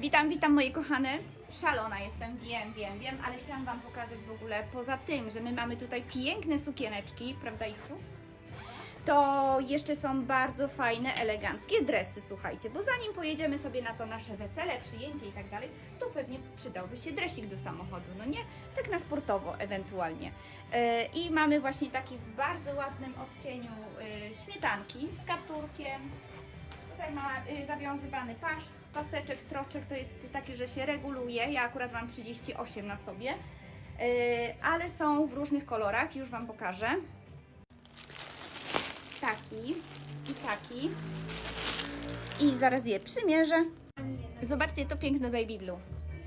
Witam, witam moje kochane. Szalona jestem, wiem, wiem, wiem, ale chciałam Wam pokazać w ogóle, poza tym, że my mamy tutaj piękne sukieneczki, prawda Iciu? To jeszcze są bardzo fajne, eleganckie dresy, słuchajcie, bo zanim pojedziemy sobie na to nasze wesele, przyjęcie i tak dalej, to pewnie przydałby się dresik do samochodu, no nie? Tak na sportowo ewentualnie. E, I mamy właśnie taki w bardzo ładnym odcieniu e, śmietanki z kapturkiem, Tutaj ma y, zawiązywany pas, paseczek, troczek, to jest taki, że się reguluje. Ja akurat mam 38 na sobie, y, ale są w różnych kolorach, już Wam pokażę. Taki i taki. I zaraz je przymierzę. Zobaczcie to piękne baby blue.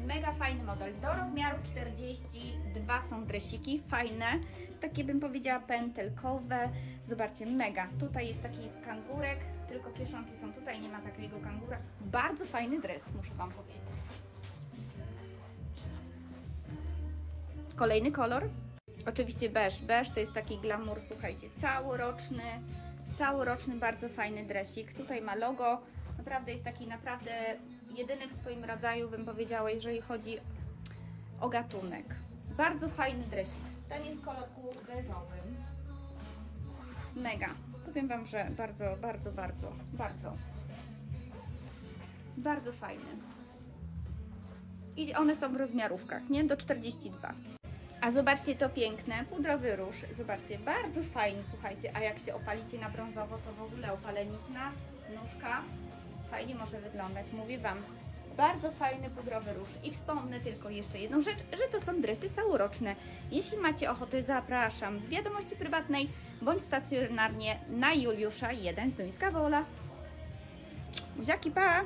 Mega fajny model. Do rozmiaru 42 są dresiki, fajne. Takie bym powiedziała pętelkowe. Zobaczcie, mega. Tutaj jest taki kangurek, tylko kieszonki są tutaj, nie ma takiego kangura. Bardzo fajny dres, muszę Wam powiedzieć. Kolejny kolor. Oczywiście beż. Beż to jest taki glamour, słuchajcie, całoroczny, całoroczny, bardzo fajny dresik. Tutaj ma logo. Naprawdę jest taki naprawdę jedyny w swoim rodzaju, bym powiedziała, jeżeli chodzi o gatunek. Bardzo fajny dresik. Ten jest kolorku beżowym. Mega. Powiem Wam, że bardzo, bardzo, bardzo, bardzo. Bardzo fajny. I one są w rozmiarówkach, nie? Do 42. A zobaczcie to piękne, pudrowy róż. Zobaczcie, bardzo fajny, słuchajcie. A jak się opalicie na brązowo, to w ogóle opalenizna, nóżka, fajnie może wyglądać. Mówię Wam, bardzo fajny pudrowy róż. I wspomnę tylko jeszcze jedną rzecz, że to są dresy całoroczne. Jeśli macie ochotę, zapraszam w wiadomości prywatnej bądź stacjonarnie na Juliusza 1 z Duńska Wola. Buziaki, pa!